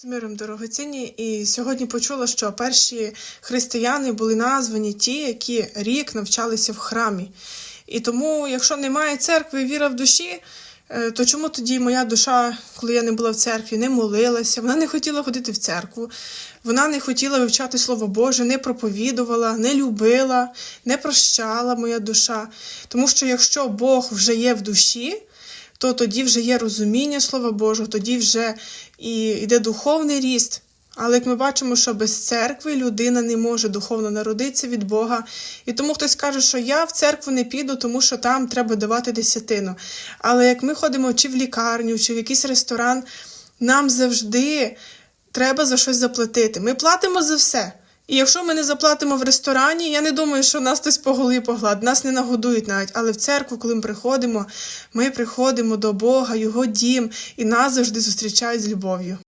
З миром дорогоцінні, і сьогодні почула, що перші християни були названі ті, які рік навчалися в храмі. І тому, якщо немає церкви, віра в душі, е, то чому тоді моя душа, коли я не була в церкві, не молилася, вона не хотіла ходити в церкву, вона не хотіла вивчати Слово Боже, не проповідувала, не любила, не прощала моя душа. Тому що якщо Бог вже є в душі, то тоді вже є розуміння Слова Божого, тоді вже і йде духовний ріст. Але як ми бачимо, що без церкви людина не може духовно народитися від Бога. І тому хтось каже, що я в церкву не піду, тому що там треба давати десятину. Але як ми ходимо чи в лікарню, чи в якийсь ресторан, нам завжди треба за щось заплатити. Ми платимо за все. І якщо ми не заплатимо в ресторані, я не думаю, що нас хтось по голові погладить, нас не нагодують навіть. Але в церкву, коли ми приходимо, ми приходимо до Бога, Його дім, і нас завжди зустрічають з любов'ю.